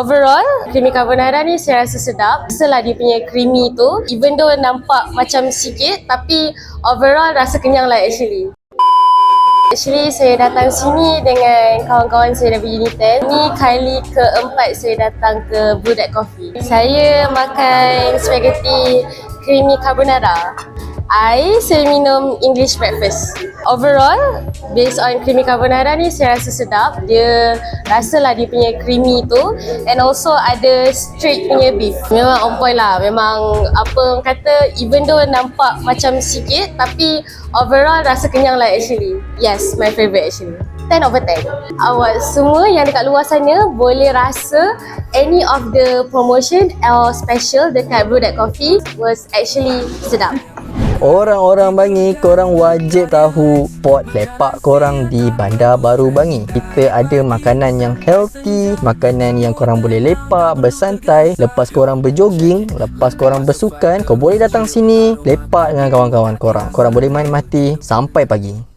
overall creamy carbonara ni saya rasa sedap. Setelah dia punya creamy tu, even though nampak macam sikit tapi overall rasa kenyang lah actually. Actually saya datang sini dengan kawan-kawan saya dari Uniten. Ini kali keempat saya datang ke Blue Deck Coffee. Saya makan spaghetti creamy carbonara. I saya minum English breakfast. Overall, based on creamy carbonara ni saya rasa sedap. Dia rasalah dia punya creamy tu and also ada straight punya beef. Memang on point lah. Memang apa orang kata even though nampak macam sikit tapi overall rasa kenyang lah actually. Yes, my favourite actually. 10 over 10. Awak semua yang dekat luar sana boleh rasa any of the promotion or special dekat Blue Deck Coffee was actually sedap. Orang-orang Bangi, korang wajib tahu pot lepak korang di Bandar Baru Bangi. Kita ada makanan yang healthy, makanan yang korang boleh lepak, bersantai. Lepas korang berjoging, lepas korang bersukan, kau boleh datang sini lepak dengan kawan-kawan korang. Korang boleh main mati sampai pagi.